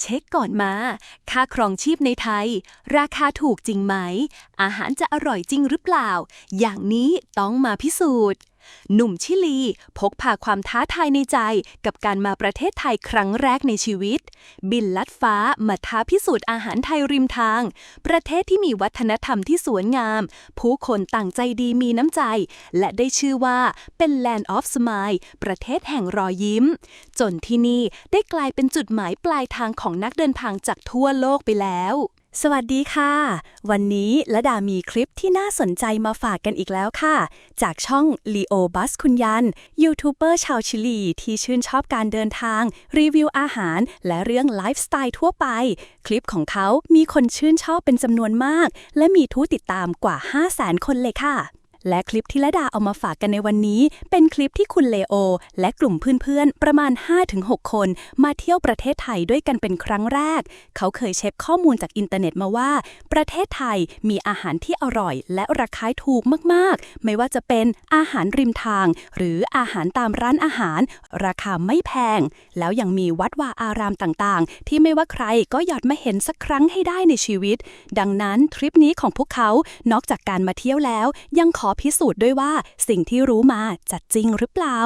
เช็คก่อนมา ค่าครองชีพในไทย ราคาถูกจริงไหม อาหารจะอร่อยจริงหรือเปล่า อย่างนี้ต้องมาพิสูจน์ หนุ่มชิลี พกพาความท้าทายในใจกับการมาประเทศไทยครั้งแรกในชีวิต บินลัดฟ้ามาท้าพิสูจน์อาหารไทยริมทาง ประเทศที่มีวัฒนธรรมที่สวยงาม ผู้คนต่างใจดีมีน้ำใจ และได้ชื่อว่าเป็น Land of Smile ประเทศแห่งรอยยิ้ม จนที่นี่ได้กลายเป็นจุดหมายปลายทางของนักเดินทางจากทั่วโลกไปแล้วสวัสดีค่ะ วันนี้ละดามีคลิปที่น่าสนใจมาฝากกันอีกแล้วค่ะ จากช่อง Leo Bus คุณยัน ยูทูบเบอร์ชาวชิลี ที่ชื่นชอบการเดินทาง รีวิวอาหาร และเรื่องไลฟ์สไตล์ทั่วไป คลิปของเขามีคนชื่นชอบเป็นจำนวนมาก และมีทูติดตามกว่า 5 0 0 0 0 0 คนเลยค่ะ และคลิปที่ละดาเอามาฝากกันในวันนี้ เป็นคลิปที่คุณเลโอ และกลุ่มเพื่อนๆ ประมาณ 5-6 คน มาเที่ยวประเทศไทยด้วยกันเป็นครั้งแรก เขาเคยเช็คข้อมูลจากอินเทอร์เน็ตมาว่า ประเทศไทยมีอาหารที่อร่อย และราคาถูกมากๆ ไม่ว่าจะเป็นอาหารริมทาง หรืออาหารตามร้านอาหาร ราคาไม่แพง แล้วยังมีวัดวาอารามต่างๆ ที่ไม่ว่าใครก็อยากมาเห็นสักครั้งให้ได้ในชีวิต ดังนั้นทริปนี้ของพวกเขานอกจากการมาเที่ยวแล้วยังขอพิสูจน์ด้วยว่าสิ่งที่รู้มาจะจริงหรือเปล่า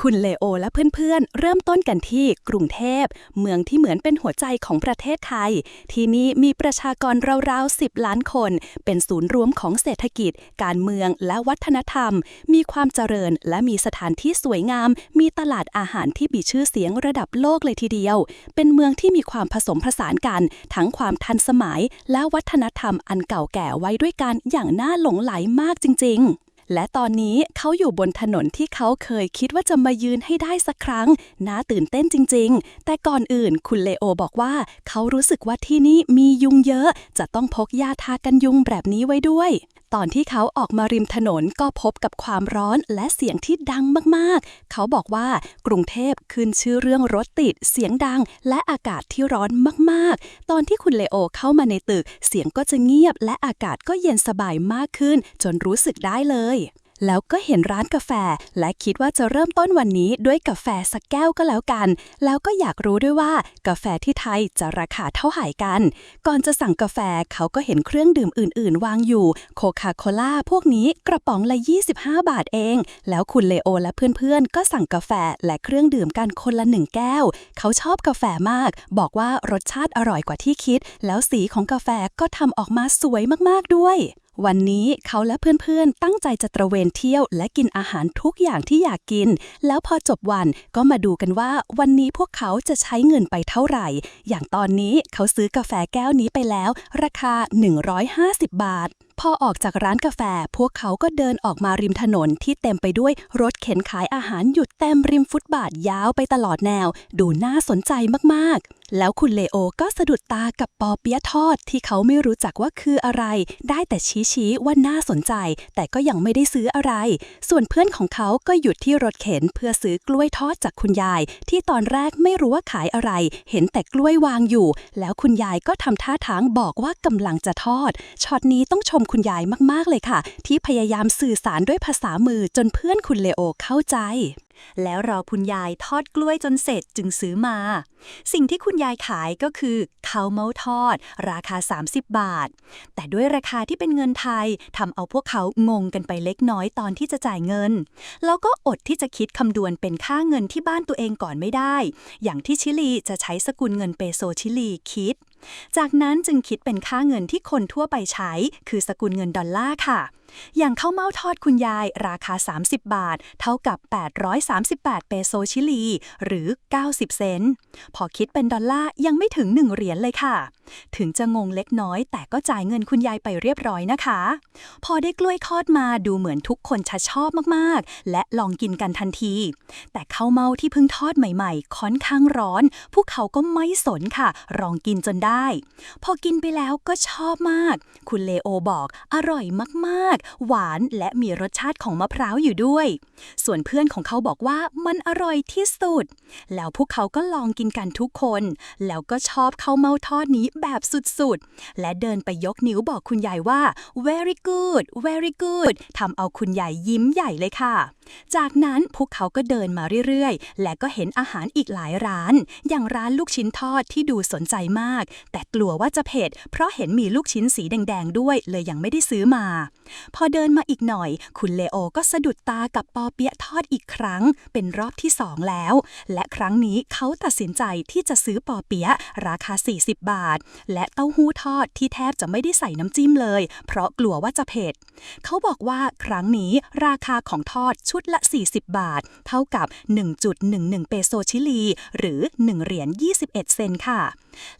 คุณเลโอและเพื่อนๆ เริ่มต้นกันที่กรุงเทพ เมืองที่เหมือนเป็นหัวใจของประเทศไทย ที่นี่มีประชากรราวๆ 10 ล้านคน เป็นศูนย์รวมของเศรษฐกิจ การเมืองและวัฒนธรรม มีความเจริญและมีสถานที่สวยงาม มีตลาดอาหารที่มีชื่อเสียงระดับโลกเลยทีเดียว เป็นเมืองที่มีความผสมผสานกัน ทั้งความทันสมัย และวัฒนธรรมอันเก่าแก่ไว้ด้วยกันอย่างน่าหลงไหลมากจริง ๆ และตอนนี้เขาอยู่บนถนนที่เขาเคยคิดว่าจะมายืนให้ได้สักครั้ง น่าตื่นเต้นจริง ๆ แต่ก่อนอื่นคุณเลโอบอกว่า เขารู้สึกว่าที่นี่มียุงเยอะ จะต้องพกยาทากันยุงแบบนี้ไว้ด้วย ตอนที่เขาออกมาริมถนนก็พบกับความร้อนและเสียงที่ดังมากๆ เขาบอกว่ากรุงเทพขึ้นชื่อเรื่องรถติด เสียงดัง และอากาศที่ร้อนมากๆ ตอนที่คุณเลโอเข้ามาในตึก เสียงก็จะเงียบและอากาศก็เย็นสบายมากขึ้น จนรู้สึกได้เลย แล้วก็เห็นร้านกาแฟ และคิดว่าจะเริ่มต้นวันนี้ด้วยกาแฟสักแก้วก็แล้วกัน แล้วก็อยากรู้ด้วยว่ากาแฟที่ไทยจะราคาเท่าไหร่กัน ก่อนจะสั่งกาแฟเขาก็เห็นเครื่องดื่มอื่น ๆ วางอยู่ โคคาโคล่าพวกนี้กระป๋องละ 25 บาทเอง แล้วคุณเลโอและเพื่อน ๆ ก็สั่งกาแฟและเครื่องดื่มกันคนละหนึ่งแก้ว เขาชอบกาแฟมาก บอกว่ารสชาติอร่อยกว่าที่คิด แล้วสีของกาแฟก็ทำออกมาสวยมาก ๆ ด้วย วันนี้เขาและเพื่อนๆ ตั้งใจจะตระเวนเที่ยว และกินอาหารทุกอย่างที่อยากกิน แล้วพอจบวันก็มาดูกันว่า วันนี้พวกเขาจะใช้เงินไปเท่าไหร่ อย่างตอนนี้เขาซื้อกาแฟแก้วนี้ไปแล้ว ราคา 150 บาท พอออกจากร้านกาแฟ พวกเขาก็เดินออกมาริมถนนที่เต็มไปด้วยรถเข็นขายอาหารหยุดเต็มริมฟุตบาทยาวไปตลอดแนว ดูน่าสนใจมากๆ แล้วคุณเลโอก็สะดุดตากับปอเปี๊ยะทอดที่เขาไม่รู้จักว่าคืออะไร ได้แต่ชี้ๆว่าน่าสนใจ แต่ก็ยังไม่ได้ซื้ออะไร ส่วนเพื่อนของเขาก็หยุดที่รถเข็นเพื่อซื้อกล้วยทอดจากคุณยาย ที่ตอนแรกไม่รู้ว่าขายอะไร เห็นแต่กล้วยวางอยู่ แล้วคุณยายก็ทำท่าทางบอกว่ากำลังจะทอดช็อตนี้ต้องชมคุณยายมากๆเลยค่ะ ที่พยายามสื่อสารด้วยภาษามือจนเพื่อนคุณเลโอเข้าใจ แล้วรอคุณยายทอดกล้วยจนเสร็จจึงซื้อมา สิ่งที่คุณยายขายก็คือข้าวเมาทอด ราคา 30 บาท แต่ด้วยราคาที่เป็นเงินไทยทำเอาพวกเขางงกันไปเล็กน้อยตอนที่จะจ่ายเงิน แล้วก็อดที่จะคิดคำนวณเป็นค่าเงินที่บ้านตัวเองก่อนไม่ได้ อย่างที่ชิลีจะใช้สกุลเงินเปโซชิลีคิด จากนั้นจึงคิดเป็นค่าเงินที่คนทั่วไปใช้ คือสกุลเงินดอลลาร์ค่ะ อย่างข้าวเม่าทอดคุณยายราคา 30 บาท เท่ากับ 838 เปโซชิลี หรือ 90 เซนต์พอคิดเป็นดอลลาร์ยังไม่ถึง 1 เหรียญเลยค่ะ ถึงจะงงเล็กน้อย แต่ก็จ่ายเงินคุณยายไปเรียบร้อยนะคะ พอได้กล้วยทอดมาดูเหมือนทุกคนจะชอบมากๆ และลองกินกันทันที แต่ข้าวเม่าที่เพิ่งทอดใหม่ๆ ค่อนข้างร้อน พวกเขาก็ไม่สนค่ะ ลองกินจนได้ พอกินไปแล้วก็ชอบมาก คุณเลโอบอกอร่อยมากหวานและมีรสชาติของมะพร้าวอยู่ด้วย ส่วนเพื่อนของเขาบอกว่ามันอร่อยที่สุด แล้วพวกเขาก็ลองกินกันทุกคน แล้วก็ชอบข้าวเม่าทอดนี้แบบสุดๆ และเดินไปยกนิ้วบอกคุณยายว่า very good very good ทำเอาคุณยายยิ้มใหญ่เลยค่ะ จากนั้นพวกเขาก็เดินมาเรื่อยๆ และก็เห็นอาหารอีกหลายร้าน อย่างร้านลูกชิ้นทอดที่ดูสนใจมาก แต่กลัวว่าจะเผ็ด เพราะเห็นมีลูกชิ้นสีแดงๆ ด้วย เลยยังไม่ได้ซื้อมาพอเดินมาอีกหน่อย คุณเลโอก็สะดุดตากับปอเปี๊ยะทอดอีกครั้ง เป็นรอบที่สองแล้ว และครั้งนี้เขาตัดสินใจที่จะซื้อปอเปี๊ยะราคา 40 บาท และเต้าหู้ทอดที่แทบจะไม่ได้ใส่น้ำจิ้มเลย เพราะกลัวว่าจะเผ็ด เขาบอกว่าครั้งนี้ราคาของทอดชุดละ 40 บาท เท่ากับ 1.11 เปโซชิลี หรือ 1 เหรียญ21 เซนค่ะ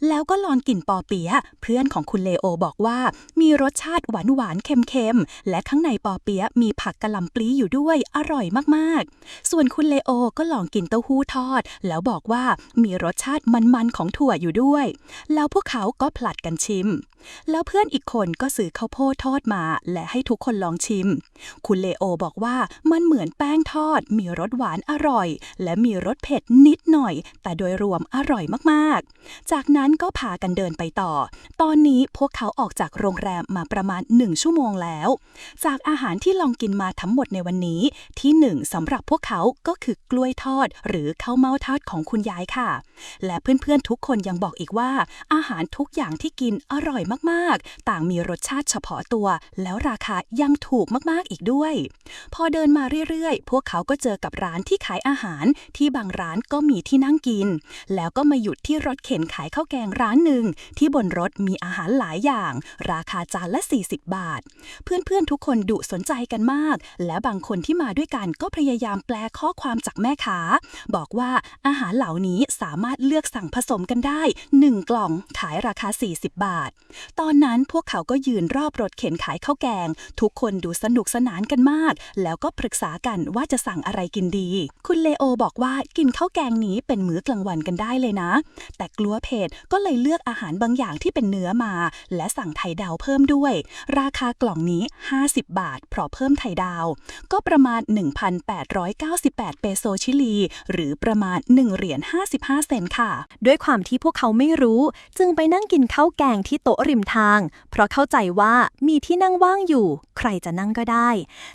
แล้วก็ลองกินปอเปี๊ยะเพื่อนของคุณเลโอบอกว่า มีรสชาติหวานหวานเค็มๆ และข้างในปอเปี๊ยะมีผักกะหล่ำปลีอยู่ด้วยอร่อยมากๆ ส่วนคุณเลโอก็ลองกินเต้าหู้ทอด แล้วบอกว่ามีรสชาติมันๆของถั่วอยู่ด้วย แล้วพวกเขาก็ผลัดกันชิม แล้วเพื่อนอีกคนก็ซื้อข้าวโพดทอดมา และให้ทุกคนลองชิม คุณเลโอบอกว่ามันเหมือนแป้งทอด มีรสหวานอร่อย และมีรสเผ็ดนิดหน่อย แต่โดยรวมอร่อยมากๆ จากนั้นก็พากันเดินไปต่อ ตอนนี้พวกเขาออกจากโรงแรมมาประมาณ 1 ชั่วโมงแล้ว จากอาหารที่ลองกินมาทั้งหมดในวันนี้ ที่หนึ่งสำหรับพวกเขาก็คือกล้วยทอด หรือข้าวเม่าทอดของคุณยายค่ะ และเพื่อนๆทุกคนยังบอกอีกว่า อาหารทุกอย่างที่กินอร่อยมากๆ ต่างมีรสชาติเฉพาะตัว แล้วราคายังถูกมากๆอีกด้วย พอเดินมาเรื่อยๆ พวกเขาก็เจอกับร้านที่ขายอาหารที่บางร้านก็มีที่นั่งกิน แล้วก็มาหยุดที่รถเข็นขายข้าวแกงร้านหนึ่งที่บนรถมีอาหารหลายอย่าง ราคาจานละ 40 บาท เพื่อนๆทุกคนดุสนใจกันมาก และบางคนที่มาด้วยกันก็พยายามแปลข้อความจากแม่ค้า บอกว่าอาหารเหล่านี้สามารถเลือกสั่งผสมกันได้ 1 กล่องขายราคา 40 บาท ตอนนั้นพวกเขาก็ยืนรอบรถเข็นขายข้าวแกง ทุกคนดูสนุกสนานกันมาก แล้วก็ปรึกษากันว่าจะสั่งอะไรกินดี คุณเลโอบอกว่ากินข้าวแกงนี้เป็นมื้อกลางวันกันได้เลยนะ แต่กลัวเผ็ดก็เลยเลือกอาหารบางอย่างที่เป็นเนื้อมา และสั่งไข่ดาวเพิ่มด้วย ราคากล่องนี้ 50 บาท เพราะเพิ่มไข่ดาว ก็ประมาณ 1,898 เปโซชิลี หรือประมาณ1เหรียญ55 เซนค่ะ ด้วยความที่พวกเขาไม่รู้ จึงไปนั่งกินข้าวแกงที่โต๊ะริมทาง เพราะเข้าใจว่ามีที่นั่งว่างอยู่ ใครจะนั่งก็ได้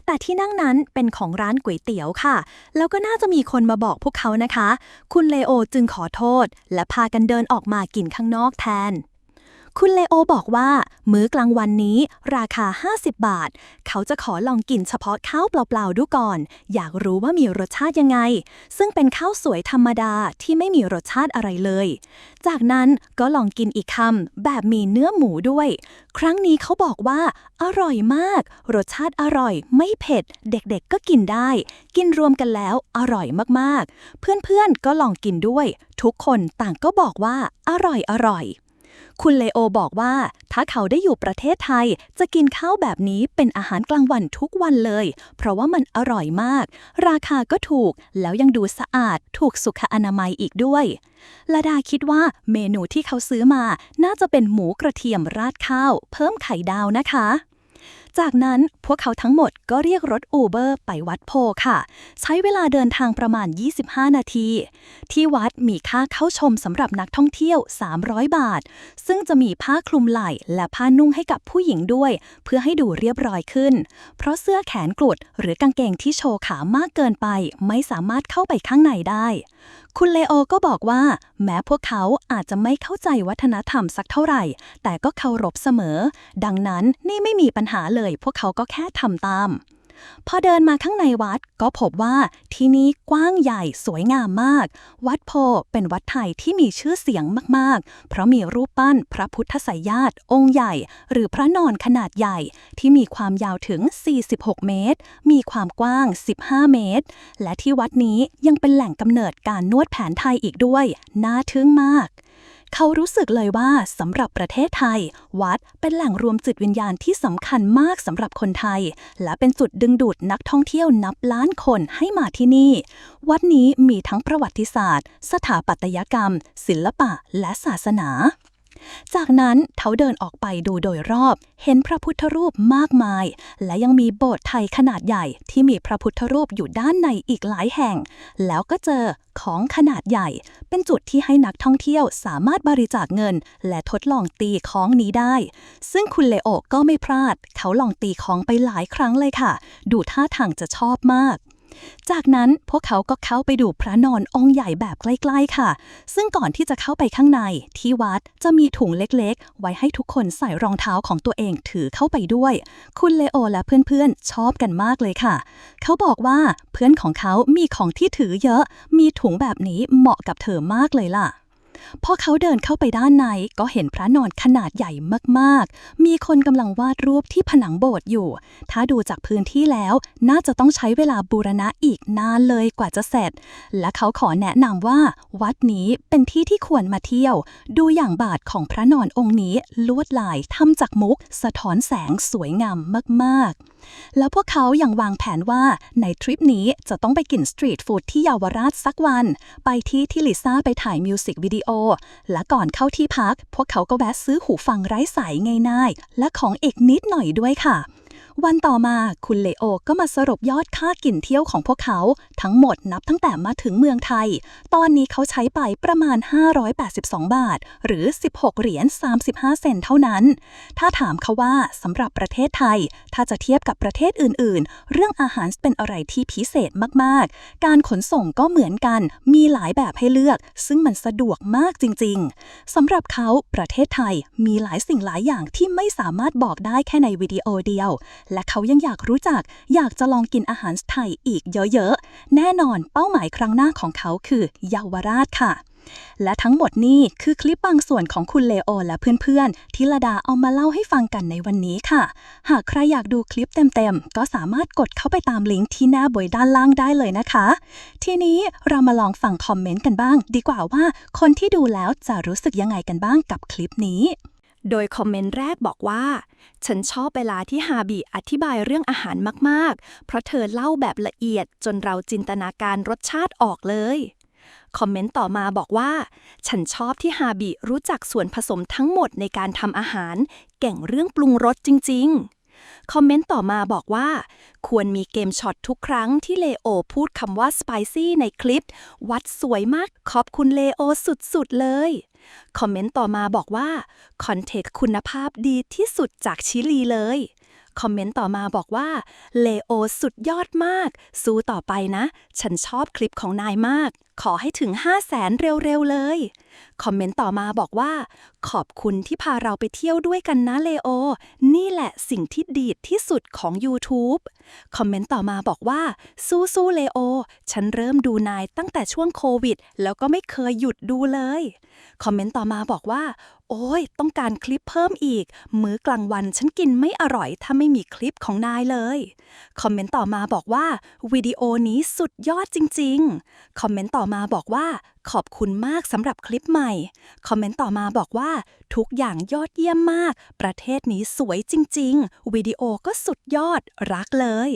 แต่ที่นั่งนั้นเป็นของร้านก๋วยเตี๋ยวค่ะ แล้วก็น่าจะมีคนมาบอกพวกเขานะคะ คุณเลโอจึงขอโทษ และพากันเดินออกมากินข้างนอกแทน คุณเลโอบอกว่า มื้อกลางวันนี้ราคา 50 บาท เขาจะขอลองกินเฉพาะข้าวเปล่าๆดูก่อน อยากรู้ว่ามีรสชาติยังไง ซึ่งเป็นข้าวสวยธรรมดาที่ไม่มีรสชาติอะไรเลย จากนั้นก็ลองกินอีกคำแบบมีเนื้อหมูด้วย ครั้งนี้เขาบอกว่า อร่อยมาก รสชาติอร่อย ไม่เผ็ด เด็กๆก็กินได้ กินรวมกันแล้วอร่อยมากๆ เพื่อนๆก็ลองกินด้วย ทุกคนต่างก็บอกว่าอร่อยอร่อย คุณเลโอบอกว่า ถ้าเขาได้อยู่ประเทศไทย จะกินข้าวแบบนี้เป็นอาหารกลางวันทุกวันเลย เพราะว่ามันอร่อยมาก ราคาก็ถูกแล้วยังดูสะอาด ถูกสุขอนามัยอีกด้วยลาดาคิดว่าเมนูที่เขาซื้อมา น่าจะเป็นหมูกระเทียมราดข้าว เพิ่มไข่ดาวนะคะ จากนั้นพวกเขาทั้งหมดก็เรียกรถอูเบอร์ไปวัดโพค่ะ ใช้เวลาเดินทางประมาณ 25 นาที ที่วัดมีค่าเข้าชมสำหรับนักท่องเที่ยว 300 บาท ซึ่งจะมีผ้าคลุมไหล่และผ้านุ่งให้กับผู้หญิงด้วย เพื่อให้ดูเรียบร้อยขึ้น เพราะเสื้อแขนกลุดหรือกางเกงที่โชว์ขามากเกินไป ไม่สามารถเข้าไปข้างในได้ คุณเลโอก็บอกว่า แม้พวกเขาอาจจะไม่เข้าใจวัฒนธรรมสักเท่าไหร่ แต่ก็เคารพเสมอ ดังนั้นนี่ไม่มีปัญหาเลยพวกเขาก็แค่ทำตาม พอเดินมาข้างในวัดก็พบว่าที่นี้กว้างใหญ่สวยงามมาก วัดโพเป็นวัดไทยที่มีชื่อเสียงมากๆ เพราะมีรูปปั้นพระพุทธไสยาติองค์ใหญ่ หรือพระนอนขนาดใหญ่ ที่มีความยาวถึง 46 เมตร มีความกว้าง 15 เมตร และที่วัดนี้ยังเป็นแหล่งกำเนิดการนวดแผนไทยอีกด้วย น่าทึ่งมาก เขารู้สึกเลยว่าสำหรับประเทศไทย วัดเป็นแหล่งรวมจิตวิญญาณที่สำคัญมากสำหรับคนไทย และเป็นจุดดึงดูดนักท่องเที่ยวนับล้านคนให้มาที่นี่ วัดนี้มีทั้งประวัติศาสตร์ สถาปัตยกรรม ศิลปะและศาสนา จากนั้นเขาเดินออกไปดูโดยรอบ เห็นพระพุทธรูปมากมาย และยังมีโบสถ์ไทยขนาดใหญ่ที่มีพระพุทธรูปอยู่ด้านในอีกหลายแห่ง แล้วก็เจอของขนาดใหญ่ เป็นจุดที่ให้นักท่องเที่ยวสามารถบริจาคเงิน และทดลองตีของนี้ได้ ซึ่งคุณเลโอก็ไม่พลาด เขาลองตีของไปหลายครั้งเลยค่ะ ดูท่าทางจะชอบมาก จากนั้นพวกเขาก็เข้าไปดูพระนอนองค์ใหญ่แบบใกล้ๆค่ะ ซึ่งก่อนที่จะเข้าไปข้างใน ที่วัดจะมีถุงเล็กๆ ไว้ให้ทุกคนใส่รองเท้าของตัวเองถือเข้าไปด้วย คุณเลโอและเพื่อนๆ ชอบกันมากเลยค่ะ เขาบอกว่าเพื่อนของเขามีของที่ถือเยอะ มีถุงแบบนี้เหมาะกับเธอมากเลยล่ะ พอเขาเดินเข้าไปด้านในก็เห็นพระนอนขนาดใหญ่มากๆ มีคนกำลังวาดรูปที่ผนังโบสถ์อยู่ ถ้าดูจากพื้นที่แล้ว น่าจะต้องใช้เวลาบูรณะอีกนานเลยกว่าจะเสร็จ และเขาขอแนะนำว่า วัดนี้เป็นที่ที่ควรมาเที่ยว ดูอย่างบาทของพระนอนองค์นี้ลวดลายทำจากมุก สะท้อนแสงสวยงามมากๆแล้วพวกเขายังวางแผนว่าในทริปนี้จะต้องไปกินสตรีทฟู้ดที่เยาวราชสักวัน ไปที่ที่ลิซ่าไปถ่ายมิวสิกวิดีโอ และก่อนเข้าที่พัก พวกเขาก็แวะซื้อหูฟังไร้สายง่ายๆและของอีกนิดหน่อยด้วยค่ะ วันต่อมาคุณเลโอก็มาสรุปยอดค่ากินเที่ยวของพวกเขา ทั้งหมดนับตั้งแต่มาถึงเมืองไทย ตอนนี้เขาใช้ไปประมาณ 582 บาท หรือ 16 เหรียญ 35 เซนเท่านั้น ถ้าถามเขาว่าสำหรับประเทศไทย ถ้าจะเทียบกับประเทศอื่น ๆ เรื่องอาหารเป็นอะไรที่พิเศษมาก ๆ การขนส่งก็เหมือนกัน มีหลายแบบให้เลือก ซึ่งมันสะดวกมากจริง ๆสำหรับเขาประเทศไทยมีหลายสิ่งหลายอย่างที่ไม่สามารถบอกได้แค่ในวิดีโอเดียวและเขายังอยากรู้จัก อยากจะลองกินอาหารไทยอีกเยอะๆ แน่นอนเป้าหมายครั้งหน้าของเขาคือเยาวราชค่ะและทั้งหมดนี้คือคลิปบางส่วนของคุณเลโอและเพื่อนๆ ที่ระดาเอามาเล่าให้ฟังกันในวันนี้ค่ะ หากใครอยากดูคลิปเต็มๆ ก็สามารถกดเข้าไปตามลิงก์ที่หน้าบวยด้านล่างได้เลยนะคะ ทีนี้เรามาลองฟังคอมเมนต์กันบ้าง ดีกว่าว่าคนที่ดูแล้วจะรู้สึกยังไงกันบ้างกับคลิปนี้ โดยคอมเมนต์แรกบอกว่า ฉันชอบเวลาที่ฮาบีอธิบายเรื่องอาหารมากๆ เพราะเธอเล่าแบบละเอียดจนเราจินตนาการรสชาติออกเลย คอมเมนต์ต่อมาบอกว่า ฉันชอบที่ฮาบีรู้จักส่วนผสมทั้งหมดในการทำอาหาร เก่งเรื่องปรุงรสจริง ๆ คอมเมนต์ต่อมาบอกว่า ควรมีเกมช็อตทุกครั้งที่เลโอพูดคำว่า spicy ในคลิป วัดสวยมากขอบคุณเลโอสุดๆเลย คอมเมนต์ต่อมาบอกว่า คอนเทนต์คุณภาพดีที่สุดจากชิลีเลย คอมเมนต์ต่อมาบอกว่าเลโอสุดยอดมาก สู้ต่อไปนะ ฉันชอบคลิปของนายมาก ขอให้ถึง 5 0 0แสนเร็วๆเลย คอมเมนต์ต่อมาบอกว่า ขอบคุณที่พาเราไปเที่ยวด้วยกันนะเลโอ นี่แหละสิ่งที่ดีที่สุดของ YouTube คอมเมนต์ต่อมาบอกว่า สู้ๆเลโอ ฉันเริ่มดูนายตั้งแต่ช่วงโควิด แล้วก็ไม่เคยหยุดดูเลย คอมเมนต์ต่อมาบอกว่า โอ้ย ต้องการคลิปเพิ่มอีก มื้อกลางวันฉันกินไม่อร่อยถ้าไม่มีคลิปของนายเลย คอมเมนต์ต่อมาบอกว่าวิดีโอนี้สุดยอดจริง ๆ คอมเมนต์ต่อมาบอกว่า ขอบคุณมากสำหรับคลิปใหม่ คอมเมนต์ต่อมาบอกว่า ทุกอย่างยอดเยี่ยมมาก ประเทศนี้สวยจริง ๆ วิดีโอก็สุดยอดรักเลย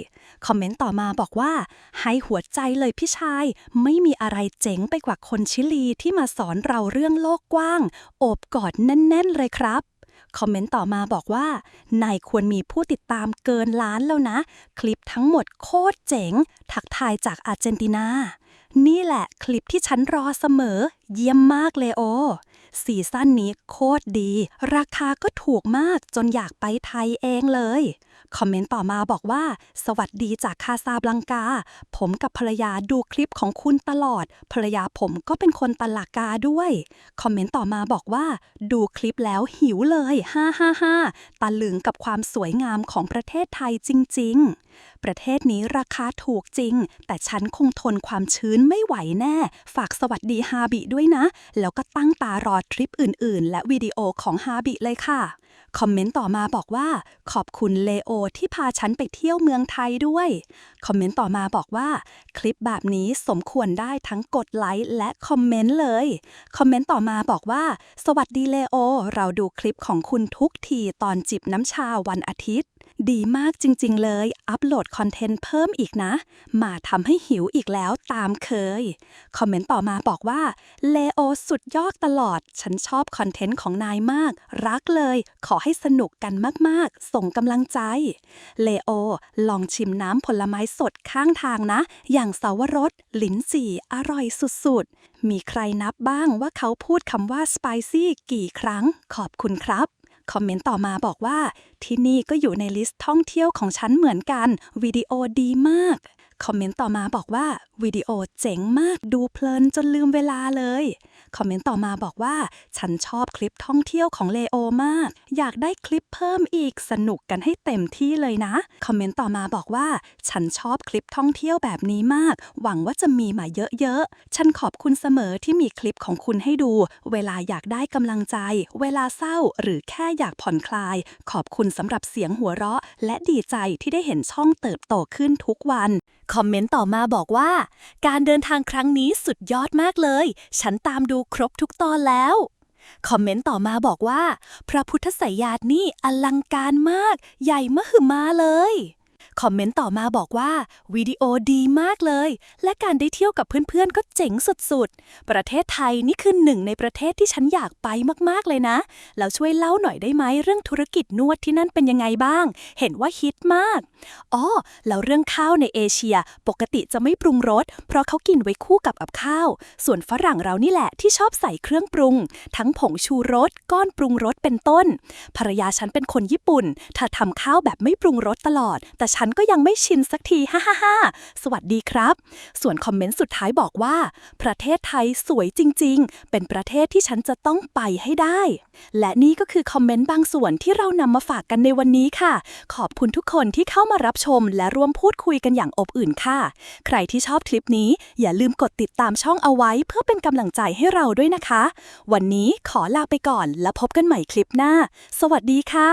คอมเมนต์ต่อมาบอกว่า ให้หัวใจเลยพี่ชาย ไม่มีอะไรเจ๋งไปกว่าคนชิลีที่มาสอนเราเรื่องโลกกว้าง โอบกอดแน่น ๆ เลยครับคอมเมนต์ต่อมาบอกว่า นายควรมีผู้ติดตามเกินล้านแล้วนะ คลิปทั้งหมดโคตรเจ๋ง ทักทายจากอาร์เจนตินา นี่แหละคลิปที่ฉันรอเสมอ เยี่ยมมากเลยโอซีซั่นนี้โคตรดี ราคาก็ถูกมากจนอยากไปไทยเองเลย คอมเมนต์ต่อมาบอกว่า สวัสดีจากคาซาบลังกา ผมกับภรรยาดูคลิปของคุณตลอด ภรรยาผมก็เป็นคนตลากาด้วย คอมเมนต์ต่อมาบอกว่า ดูคลิปแล้วหิวเลยฮ่าฮ่าฮ่าตาลึงกับความสวยงามของประเทศไทยจริง ๆประเทศนี้ราคาถูกจริง แต่ฉันคงทนความชื้นไม่ไหวแน่ ฝากสวัสดีฮาบิด้วยนะ แล้วก็ตั้งตารอทริปอื่น ๆ และวิดีโอของฮาบิเลยค่ะ คอมเมนต์ต่อมาบอกว่า ขอบคุณเลโอที่พาฉันไปเที่ยวเมืองไทยด้วย คอมเมนต์ต่อมาบอกว่า คลิปแบบนี้สมควรได้ทั้งกดไลค์และคอมเมนต์เลย คอมเมนต์ต่อมาบอกว่า สวัสดีเลโอ เราดูคลิปของคุณทุกทีตอนจิบน้ำชาวันอาทิตย์ ดีมากจริงๆเลย อัปโหลดคอนเทนต์เพิ่มอีกนะ มาทำให้หิวอีกแล้วตามเคย คอมเมนต์ต่อมาบอกว่าเลโอสุดยอดตลอด ฉันชอบคอนเทนต์ของนายมาก รักเลยขอให้สนุกกันมากๆ ส่งกำลังใจ เลโอ ลองชิมน้ำผลไม้สดข้างทางนะ อย่างเสาวรส ลิ้นจี่ อร่อยสุดๆ มีใครนับบ้างว่าเขาพูดคำว่า spicy กี่ครั้ง ขอบคุณครับ คอมเมนต์ต่อมาบอกว่า ที่นี่ก็อยู่ในลิสต์ท่องเที่ยวของฉันเหมือนกัน วิดีโอดีมาก คอมเมนต์ต่อมาบอกว่าวิดีโอเจ๋งมากดูเพลินจนลืมเวลาเลย คอมเมนต์ต่อมาบอกว่า ฉันชอบคลิปท่องเที่ยวของเลโอมาก อยากได้คลิปเพิ่มอีกสนุกกันให้เต็มที่เลยนะ คอมเมนต์ต่อมาบอกว่า ฉันชอบคลิปท่องเที่ยวแบบนี้มาก หวังว่าจะมีมาเยอะๆ ฉันขอบคุณเสมอที่มีคลิปของคุณให้ดู เวลาอยากได้กำลังใจ เวลาเศร้าหรือแค่อยากผ่อนคลาย ขอบคุณสำหรับเสียงหัวเราะ และดีใจที่ได้เห็นช่องเติบโตขึ้นทุกวันคอมเมนต์ต่อมาบอกว่า การเดินทางครั้งนี้สุดยอดมากเลย ฉันตามดูครบทุกตอนแล้ว คอมเมนต์ต่อมาบอกว่า พระพุทธสยาดนี่อลังการมาก ใหญ่มหึมาเลย คอมเมนต์ต่อมาบอกว่าวิดีโอดีมากเลย และการได้เที่ยวกับเพื่อนๆ ก็เจ๋งสุดๆ ประเทศไทยนี่คือหนึ่งในประเทศที่ฉันอยากไปมากๆเลยนะ แล้วช่วยเล่าหน่อยได้ไหมเรื่องธุรกิจนวดที่นั่นเป็นยังไงบ้าง เห็นว่าฮิตมาก อ๋อ แล้วเรื่องข้าวในเอเชีย ปกติจะไม่ปรุงรส เพราะเขากินไว้คู่กับกับข้าว ส่วนฝรั่งเรานี่แหละที่ชอบใส่เครื่องปรุง ทั้งผงชูรส ก้อนปรุงรสเป็นต้น ภรรยาฉันเป็นคนญี่ปุ่นเธอทำข้าวแบบไม่ปรุงรสตลอด แต่ฉันก็ยังไม่ชินสักทีฮ่าฮ่าฮ่าสวัสดีครับ ส่วนคอมเมนต์สุดท้ายบอกว่า ประเทศไทยสวยจริง ๆ เป็นประเทศที่ฉันจะต้องไปให้ได้ และนี่ก็คือคอมเมนต์บางส่วนที่เรานำมาฝากกันในวันนี้ค่ะ ขอบคุณทุกคนที่เข้ามารับชม และร่วมพูดคุยกันอย่างอบอุ่นค่ะ ใครที่ชอบคลิปนี้อย่าลืมกดติดตามช่องเอาไว้เพื่อเป็นกำลังใจให้เราด้วยนะคะ วันนี้ขอลาไปก่อนแล้วพบกันใหม่คลิปหน้า สวัสดีค่ะ